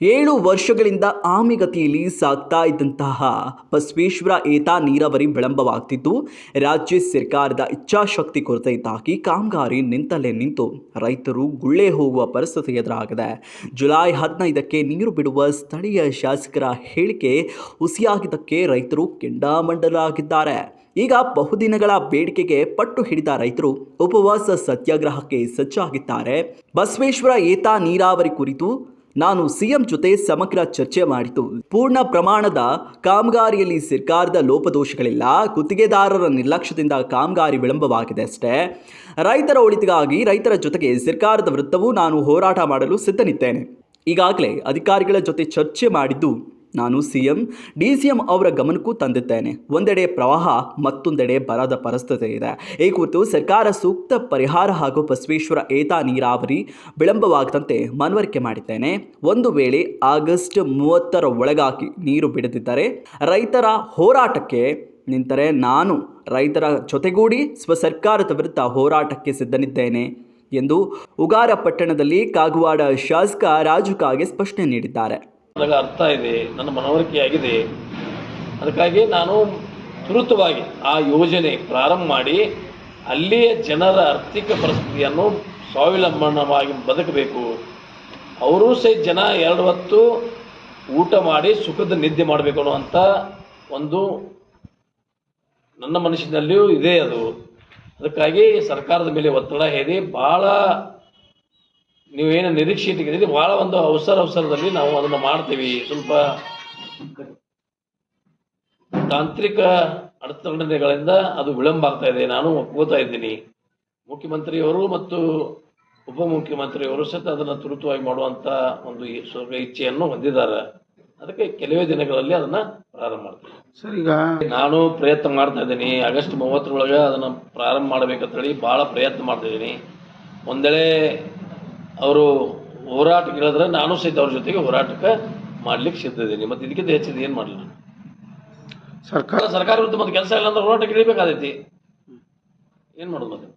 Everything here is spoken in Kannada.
ಏಳು ವರ್ಷಗಳಿಂದ ಆಮಿಗತಿಯಲ್ಲಿ ಸಾಗ್ತಾ ಇದ್ದಂತಹ ಬಸವೇಶ್ವರ ಏತ ನೀರಾವರಿ ವಿಳಂಬವಾಗ್ತಿದ್ದು, ರಾಜ್ಯ ಸರ್ಕಾರದ ಇಚ್ಛಾಶಕ್ತಿ ಕೊರತೆಯಿಂದಾಗಿ ಕಾಮಗಾರಿ ನಿಂತಲ್ಲೇ ನಿಂತು ರೈತರು ಗುಳ್ಳೆ ಹೋಗುವ ಪರಿಸ್ಥಿತಿ ಎದುರಾಗಿದೆ. ಜುಲೈ ಹದಿನೈದಕ್ಕೆ ನೀರು ಬಿಡುವ ಸ್ಥಳೀಯ ಶಾಸಕರ ಹೇಳಿಕೆ ಹುಸಿಯಾಗಿದ್ದಕ್ಕೆ ರೈತರು ಕೆಂಡಾಮಂಡಲಾಗಿದ್ದಾರೆ. ಈಗ ಬಹುದಿನಗಳ ಬೇಡಿಕೆಗೆ ಪಟ್ಟು ಹಿಡಿದ ರೈತರು ಉಪವಾಸ ಸತ್ಯಾಗ್ರಹಕ್ಕೆ ಸಜ್ಜಾಗಿದ್ದಾರೆ. ಬಸವೇಶ್ವರ ಏತ ನೀರಾವರಿ ಕುರಿತು ನಾನು ಸಿಎಂ ಜೊತೆ ಸಮಗ್ರ ಚರ್ಚೆ ಮಾಡಿತು. ಪೂರ್ಣ ಪ್ರಮಾಣದ ಕಾಮಗಾರಿಯಲ್ಲಿ ಸರ್ಕಾರದ ಲೋಪದೋಷಗಳಿಲ್ಲ. ಗುತ್ತಿಗೆದಾರರ ನಿರ್ಲಕ್ಷ್ಯದಿಂದ ಕಾಮಗಾರಿ ವಿಳಂಬವಾಗಿದೆ ಅಷ್ಟೇ. ರೈತರ ಒಳಿತಿಗಾಗಿ ರೈತರ ಜೊತೆಗೆ ಸರ್ಕಾರದ ವೃತ್ತವೂ ನಾನು ಹೋರಾಟ ಮಾಡಲು ಸಿದ್ಧನಿದ್ದೇನೆ. ಈಗಾಗಲೇ ಅಧಿಕಾರಿಗಳ ಜೊತೆ ಚರ್ಚೆ ಮಾಡಿದ್ದು ನಾನು ಸಿಎಂ, ಡಿ ಸಿ ಎಂ ಅವರ ಗಮನಕ್ಕೂ ತಂದಿದ್ದೇನೆ. ಒಂದೆಡೆ ಪ್ರವಾಹ, ಮತ್ತೊಂದೆಡೆ ಬರದ ಪರಿಸ್ಥಿತಿ ಇದೆ. ಈ ಕುರಿತು ಸರ್ಕಾರ ಸೂಕ್ತ ಪರಿಹಾರ ಹಾಗೂ ಬಸವೇಶ್ವರ ಏತ ನೀರಾವರಿ ವಿಳಂಬವಾಗದಂತೆ ಮನವರಿಕೆ ಮಾಡಿದ್ದೇನೆ. ಒಂದು ವೇಳೆ ಆಗಸ್ಟ್ ಮೂವತ್ತರ ಒಳಗಾಗಿ ನೀರು ಬಿಡದಿದ್ದರೆ ರೈತರ ಹೋರಾಟಕ್ಕೆ ನಿಂತರೆ ನಾನು ರೈತರ ಜೊತೆಗೂಡಿ ಸ್ವ ಸರ್ಕಾರದ ವಿರುದ್ಧ ಹೋರಾಟಕ್ಕೆ ಸಿದ್ಧನಿದ್ದೇನೆ ಎಂದು ಉಗಾರ ಪಟ್ಟಣದಲ್ಲಿ ಕಾಗವಾಡ ಶಾಸಕ ರಾಜು ಕಾಗೆ ಸ್ಪಷ್ಟನೆ ನೀಡಿದ್ದಾರೆ. ನನಗೆ ಅರ್ಥ ಇದೆ, ನನ್ನ ಮನವರಿಕೆ ಆಗಿದೆ. ಅದಕ್ಕಾಗಿ ನಾನು ತ್ವರಿತವಾಗಿ ಆ ಯೋಜನೆ ಪ್ರಾರಂಭ ಮಾಡಿ ಅಲ್ಲಿಯ ಜನರ ಆರ್ಥಿಕ ಪರಿಸ್ಥಿತಿಯನ್ನು ಸ್ವಾವಲಂಬನವಾಗಿ ಬದುಕಬೇಕು. ಅವರೂ ಸಹಿತ ಜನ ಎರಡು ಹೊತ್ತು ಊಟ ಮಾಡಿ ಸುಖದ ನಿದ್ದೆ ಮಾಡಬೇಕು ಅನ್ನುವಂಥ ಒಂದು ನನ್ನ ಮನಸ್ಸಿನಲ್ಲಿಯೂ ಇದೆ ಅದು. ಅದಕ್ಕಾಗಿ ಸರ್ಕಾರದ ಮೇಲೆ ಒತ್ತಡ ಹೇರಿ, ಭಾಳ ನೀವೇನು ನಿರೀಕ್ಷೆ ಇಟ್ಟಿದ್ದೀರಿ? ಬಹಳ ಒಂದು ಅವಸರ ಅವಸರದಲ್ಲಿ ನಾವು ಅದನ್ನು ಮಾಡ್ತೀವಿ. ಸ್ವಲ್ಪ ತಾಂತ್ರಿಕ ಅಡಚಣೆಗಳಿಂದ ಅದು ವಿಳಂಬ ಆಗ್ತಾ ಇದೆ. ನಾನು ಒಪ್ಕೋತಾ ಇದ್ದೀನಿ. ಮುಖ್ಯಮಂತ್ರಿಯವರು ಮತ್ತು ಉಪಮುಖ್ಯಮಂತ್ರಿಯವರು ಸಹಿತ ಅದನ್ನು ತುರ್ತುವಾಗಿ ಮಾಡುವಂತ ಒಂದು ಸ್ವಲ್ಪ ಇಚ್ಛೆಯನ್ನು ಹೊಂದಿದ್ದಾರೆ. ಅದಕ್ಕೆ ಕೆಲವೇ ದಿನಗಳಲ್ಲಿ ಅದನ್ನು ಪ್ರಾರಂಭ ಮಾಡ್ತೀನಿ ಸರ್ ಈಗ ನಾನು ಪ್ರಯತ್ನ ಮಾಡ್ತಾ ಇದ್ದೀನಿ. ಆಗಸ್ಟ್ ಮೂವತ್ತರೊಳಗೆ ಅದನ್ನು ಪ್ರಾರಂಭ ಮಾಡ್ಬೇಕಂತ ಹೇಳಿ ಬಹಳ ಪ್ರಯತ್ನ ಮಾಡ್ತಾ ಇದ್ದೀನಿ. ಒಂದೇಳೆ ಅವರು ಹೋರಾಟಕ್ಕೆ ಹೇಳಿದ್ರೆ ನಾನು ಸಹಿತ ಅವ್ರ ಜೊತೆಗೆ ಹೋರಾಟಕ್ಕೆ ಮಾಡ್ಲಿಕ್ಕೆ ಸಿದ್ಧ ಇದ್ದೀನಿ. ಮತ್ತು ಇದಕ್ಕಿಂತ ಹೆಚ್ಚಿದ ಏನು ಮಾಡಲಿಲ್ಲ ಸರ್ಕಾರ ಸರ್ಕಾರ ವಿರುದ್ಧ ಮತ್ತೆ ಕೆಲಸ ಇಲ್ಲ ಅಂದ್ರೆ ಹೋರಾಟಕ್ಕೆ ಇಳಿಬೇಕಾದೈತಿ. ಏನು ಮಾಡೋದು ಮತ್ತೆ?